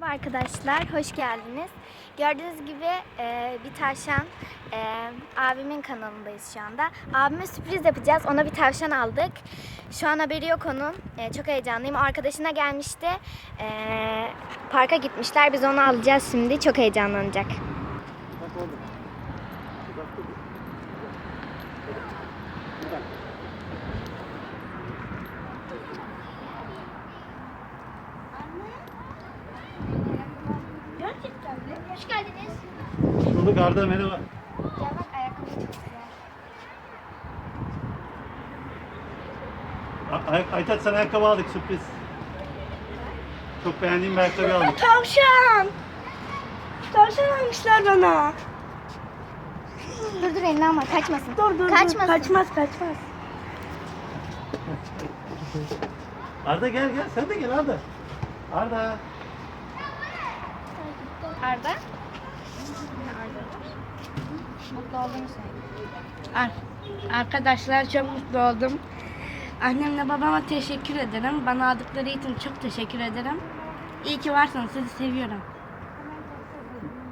Merhaba arkadaşlar, hoş geldiniz. Gördüğünüz gibi e, bir tavşan, e, abimin kanalındayız şu anda. Abime sürpriz yapacağız, ona bir tavşan aldık. Şu an haberi yok onun, E, çok heyecanlıyım. Arkadaşına gelmişti, E, parka gitmişler, biz onu alacağız şimdi, çok heyecanlanacak. Bak orada. Bak burada. Buradan. Hoş geldiniz. Bulduk Arda merhaba. Ya bak ayakkabı çok güzel. A- Ay- Aytat sana ayakkabı aldık sürpriz. Çok beğendiğim bir ayakkabı aldık. Tavşan. Tavşan almışlar bana. Dur dur elini alma, kaçmasın. Dur dur dur. Kaçmasın. Kaçmaz kaçmaz. Arda gel gel sen de gel Arda. Arda. Arda? Arda. Mutlu olduğunu söyle. Ar- Arkadaşlar çok mutlu oldum. Annemle babama teşekkür ederim. Bana aldıkları için çok teşekkür ederim. İyi ki varsınız. Sizi seviyorum.